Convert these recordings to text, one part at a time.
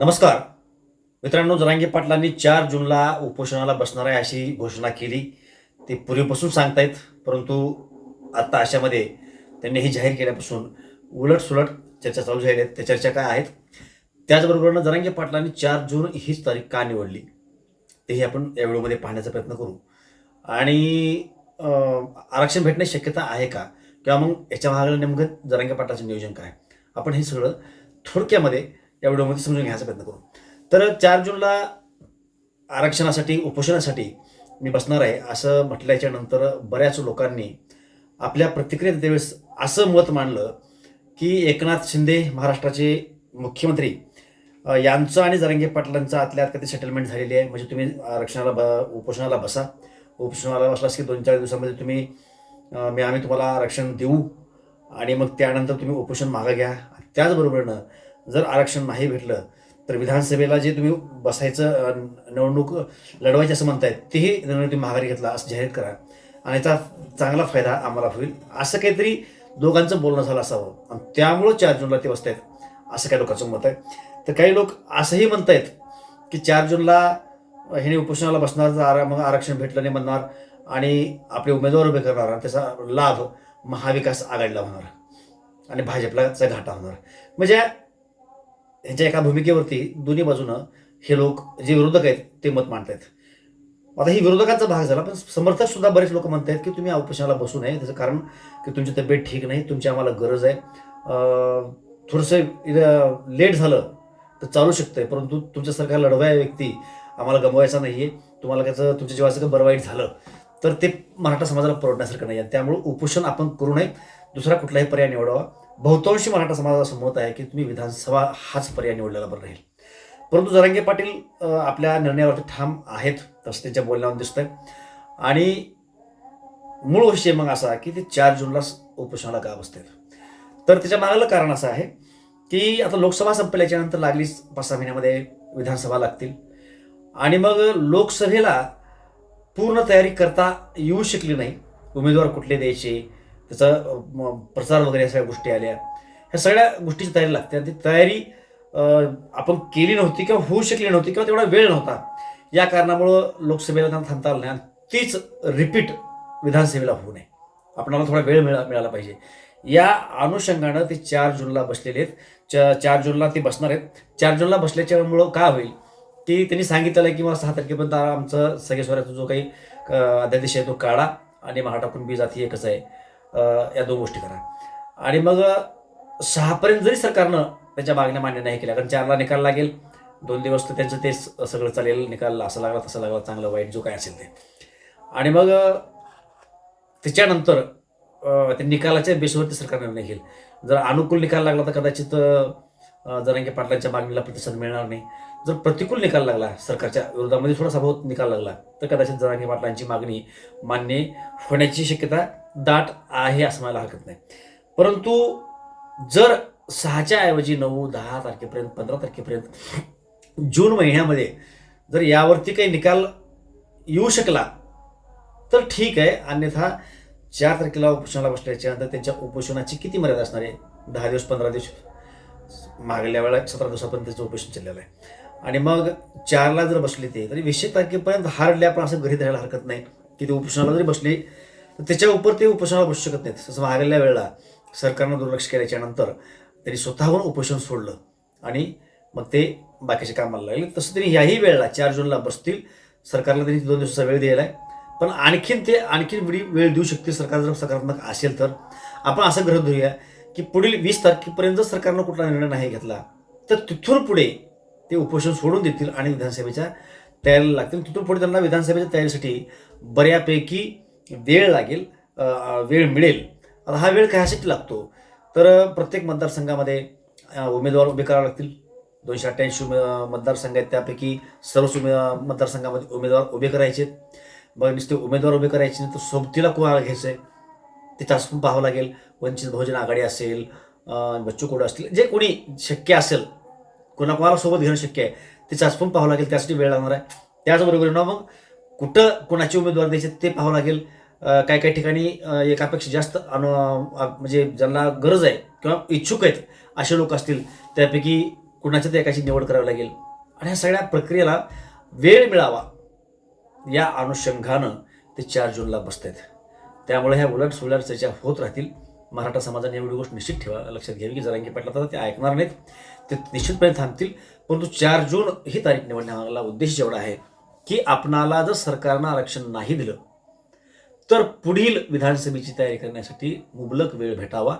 नमस्कार. मित्रांनो जरांगे पाटलांनी चार जूनला उपोषणाला बसणार आहे अशी घोषणा केली. ते पूर्वीपासून सांगतायत परंतु आत्ता अशामध्ये त्यांनी हे जाहीर केल्यापासून उलट सुलट चर्चा चालू झाल्या आहेत. त्या चर्चा काय आहेत? त्याचबरोबरनं जरांगे पाटलांनी चार जून हीच तारीख का निवडली? तेही आपण या व्हिडिओमध्ये पाहण्याचा प्रयत्न करू. आणि आरक्षण भेटण्याची शक्यता आहे का? किंवा मग याच्या भागाला नेमकं जरांगे पाटलाचं नियोजन काय? आपण हे सगळं थोडक्यामध्ये या व्हिडिओमध्ये समजून घ्यायचा प्रयत्न करू. तर चार जूनला आरक्षणासाठी उपोषणासाठी मी बसणार आहे असं म्हटल्याच्या नंतर बऱ्याच लोकांनी आपल्या प्रतिक्रियेत त्यावेळेस असं मत मांडलं की एकनाथ शिंदे महाराष्ट्राचे मुख्यमंत्री यांचं आणि जरंगे पाटलांचं आतल्या आत कधी सेटलमेंट झालेली आहे? म्हणजे तुम्ही आरक्षणाला ब उपोषणाला बसा. उपोषणाला बसलास की दोन चार दिवसामध्ये तुम्ही मी आम्ही तुम्हाला आरक्षण देऊ आणि मग त्यानंतर तुम्ही उपोषण मागं घ्या. त्याचबरोबरनं जर आरक्षण नाही भेटलं तर विधानसभेला जे तुम्ही बसायचं निवडणूक लढवायची असं म्हणतायत तेही निर्णय तुम्ही माघारी घेतला असं जाहीर करा. आणि याचा चांगला फायदा आम्हाला होईल. असं काहीतरी दोघांचं बोलणं झालं असावं. आणि त्यामुळं चार जूनला ते बसतायत असं काही लोकांचं मत आहे. तर काही लोक असंही म्हणतायत की चार जूनला ह्याने उपोषणाला बसणार आरा मग आरक्षण भेटलं नाही म्हणणार आणि आपले उमेदवार उभे करणार आणि त्याचा लाभ महाविकास आघाडीला होणार आणि भाजपलाचा घाटा होणार. म्हणजे ह्यांच्या एका भूमिकेवरती दोन्ही बाजूनं हे लोक जे विरोधक आहेत ते मत मांडतायत. आता ही विरोधकांचा भाग झाला पण समर्थक सुद्धा बरेच लोक म्हणत आहेत की तुम्ही उपोषणाला बसू नये. त्याचं कारण की तुमची तब्येत ठीक नाही तुमची आम्हाला गरज आहे. अं, थोडंसं लेट झालं तर चालू शकतंय परंतु तुमच्या सरकार लढवाय व्यक्ती आम्हाला गमवायचा नाहीये. तुम्हाला त्याचं तुमच्या जीवाचं काही बरं वाईट झालं तर ते मराठा समाजाला परवडण्यासारखं नाही आहे. त्यामुळे उपोषण आपण करू नये. दुसरा कुठलाही पर्याय निवडावा. बहुतांशी मराठा समाजाचं असं मत आहे की तुम्ही विधानसभा हाच पर्याय निवडलेला बरं राहील. परंतु जरांगे पाटील आपल्या निर्णयावरती ठाम आहेत तसं त्यांच्या बोलण्यावर दिसतंय. आणि मूळ विषय मग असा की ते चार जूनला उपोषणाला का बसतात. तर त्याच्या मागलं कारण असं आहे की आता लोकसभा संपल्याच्या नंतर लागलीच पाच सहा महिन्यामध्ये विधानसभा लागतील. आणि मग लोकसभेला पूर्ण तयारी करता येऊ शकली नाही. उमेदवार कुठले द्यायचे? त्याचा प्रसार वगैरे या सगळ्या गोष्टी आल्या. ह्या सगळ्या गोष्टीची तयारी लागते. आणि ती तयारी आपण केली नव्हती किंवा होऊ शकली नव्हती किंवा तेवढा वेळ नव्हता. या कारणामुळं लोकसभेला त्यांना थांबता आलं नाही. आणि तीच रिपीट विधानसभेला होऊ नये. आपणाला थोडा वेळ मिळा मिळाला पाहिजे. या अनुषंगानं ते चार जूनला बसलेले आहेत. च चार जूनला ते बसणार आहेत. चार जूनला बसल्याच्यामुळं काय होईल? की त्यांनी सांगितलेलं आहे की मला सहा तारखेपर्यंत आमचं सगळे स्वराचा जो काही अध्यादेश आहे तो काढा आणि महा टाकून बी जाती एकच आहे. या दोन गोष्टी करा. आणि मग सहापर्यंत जरी सरकारनं त्यांच्या मागण्या मान्य नाही केल्या कारण चारला निकाल लागेल दोन दिवस तर त्यांचं ते सगळं चालेल निकाल असं लागला तसं लागला चांगलं वाईट जो काय असेल ते. आणि मग त्याच्यानंतर ते निकालाच्या बेसवरती सरकार निर्णय घेईल. जर अनुकूल निकाल लागला तर कदाचित अं, जरांगे पाटलांच्या मागणीला प्रतिसाद मिळणार नाही. जर प्रतिकूल निकाल लागला सरकारच्या विरोधामध्ये थोडासा बहुत निकाल लागला तर कदाचित जरांगे पाटलांची मागणी मान्य होण्याची शक्यता दाट आहे असं मला हरकत नाही. परंतु जर सहाच्या ऐवजी नऊ दहा तारखेपर्यंत पंधरा तारखेपर्यंत जून महिन्यामध्ये जर यावरती काही निकाल येऊ शकला तर ठीक आहे. अन्यथा चार तारखेला उपोषणाला बसल्याच्या नंतर त्यांच्या उपोषणाची किती मर्यादा असणार आहे? दहा दिवस पंधरा दिवस मागल्या वेळा सतरा दिवसापर्यंत त्याचं उपोषण चाललेलं आहे. आणि मग चारला जर बसले ते तरी वीसशे तारखेपर्यंत हारले आपण असं घरी राहायला हरकत नाही. की ते उपोषणाला जरी बसले तर त्याच्या उपर ते उपोषणाला बसू शकत नाहीत. तसं मागल्या वेळेला सरकारनं दुर्लक्ष केल्याच्यानंतर त्यांनी स्वतःहून उपोषण सोडलं आणि मग ते बाकीच्या कामाला लागले. तसं त्यांनी ह्याही वेळेला चार जूनला बसतील सरकारला त्यांनी दोन दिवसाचा वेळ दिलेला आहे. पण आणखीन ते आणखीन वेळ देऊ शकते सरकार जर सकारात्मक असेल तर. आपण असं गृह धरूया की पुढील वीस तारखेपर्यंत जर सरकारनं कुठला निर्णय नाही घेतला तर तिथून पुढे ते उपोषण सोडून देतील आणि विधानसभेच्या तयारीला लागतील. तिथून पुढे त्यांना विधानसभेच्या तयारीसाठी बऱ्यापैकी वेळ लागेल वेळ मिळेल. आता हा वेळ कशासाठी लागतो? तर प्रत्येक मतदारसंघामध्ये उमेदवार उभे करावे लागतील. दोनशे अठ्ठ्याऐंशी उमे- मतदारसंघ आहेत त्यापैकी सर्वच उमे मतदारसंघामध्ये उमेदवार उभे करायचे मग नुसते उमेदवार उभे करायचे नाही तर सोबतीला कोणाला घ्यायचं आहे ते तासून पाहावं लागेल. वंचित बहुजन आघाडी असेल बच्चू कोडं असतील जे कोणी शक्य असेल कोणाकोणाला सोबत घेणं शक्य आहे. ते चाचपून पाहावं लागेल त्यासाठी वेळ लागणार आहे. त्याचबरोबर ना मग कुठं कोणाचे उमेदवार द्यायचे ते पाहावं लागेल. काही काही ठिकाणी एकापेक्षा जास्त अनु म्हणजे ज्यांना गरज आहे किंवा इच्छुक आहेत असे लोक असतील त्यापैकी कुणाच्या ते एकाची निवड करावी लागेल. आणि ह्या सगळ्या प्रक्रियेला वेळ मिळावा या अनुषंगानं ते चार जूनला बसत आहेत त्यामुळे ह्या उलट सुलट चर्चा होत राहतील. मराठा समाजाने एवढी गोष्ट निश्चित ठेवा लक्षात घ्यावी की जरांगी पाटला तर ते ऐकणार नाहीत. ते निश्चितपणे थांबतील. परंतु चार जून ही तारीख निवडण्यामागला उद्देश एवढा आहे की आपणाला जर सरकारनं आरक्षण नाही दिलं तर पुढील विधानसभेची तयारी करण्यासाठी मुबलक वेळ भेटावा.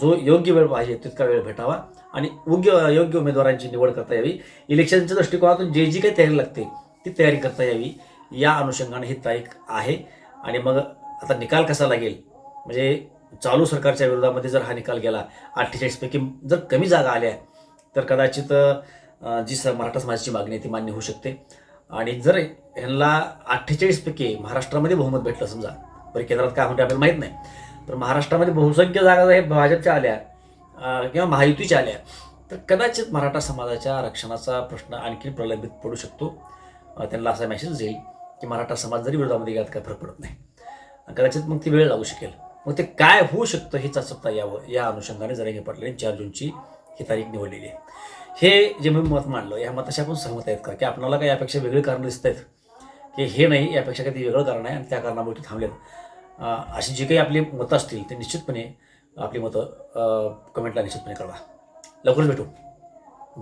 जो योग्य वेळ पाहिजे तितका वेळ भेटावा आणि योग्य योग्य उमेदवारांची निवड करता यावी. इलेक्शनच्या दृष्टिकोनातून जे जी काही तयारी लागते ती तयारी करता यावी. या अनुषंगाने ही तारीख आहे. आणि मग आता निकाल कसा लागेल? म्हणजे चालू सरकारच्या विरोधामध्ये जर हा निकाल गेला अठ्ठेचाळीसपैकी जर कमी जागा आल्या तर कदाचित जी स मराठा समाजाची मागणी आहे ती मान्य होऊ शकते. आणि जर ह्यांना अठ्ठेचाळीसपैकी महाराष्ट्रामध्ये बहुमत भेटलं समजा बरं केंद्रात काय म्हणते आपल्याला माहीत नाही तर महाराष्ट्रामध्ये बहुसंख्य जागा जर हे भाजपच्या आल्या किंवा महायुतीच्या आल्या तर कदाचित मराठा समाजाच्या आरक्षणाचा प्रश्न आणखी प्रलंबित पडू शकतो. त्यांना असा मेसेज येईल की मराठा समाज जरी विरोधामध्ये गेला काय फरक पडत नाही. कदाचित मग ती वेळ लागू शकेल. मग ते काय होऊ शकतं हे चाचपता यावं या अनुषंगाने जरा हे पाटलांनी चार जूनची ही तारीख निवडलेली आहे. हे जे मी मत मांडलं या मताशी आपण सहमत आहेत का? की आपल्याला काही यापेक्षा वेगळी कारणं दिसत आहेत की हे नाही यापेक्षा काही वेगळं कारण आहे आणि त्या कारणामुळे ते थांबलेत. अशी जी काही आपली मतं असतील ते निश्चितपणे आपली मतं कमेंटला निश्चितपणे कळवा. लवकरच भेटू.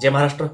जय महाराष्ट्र.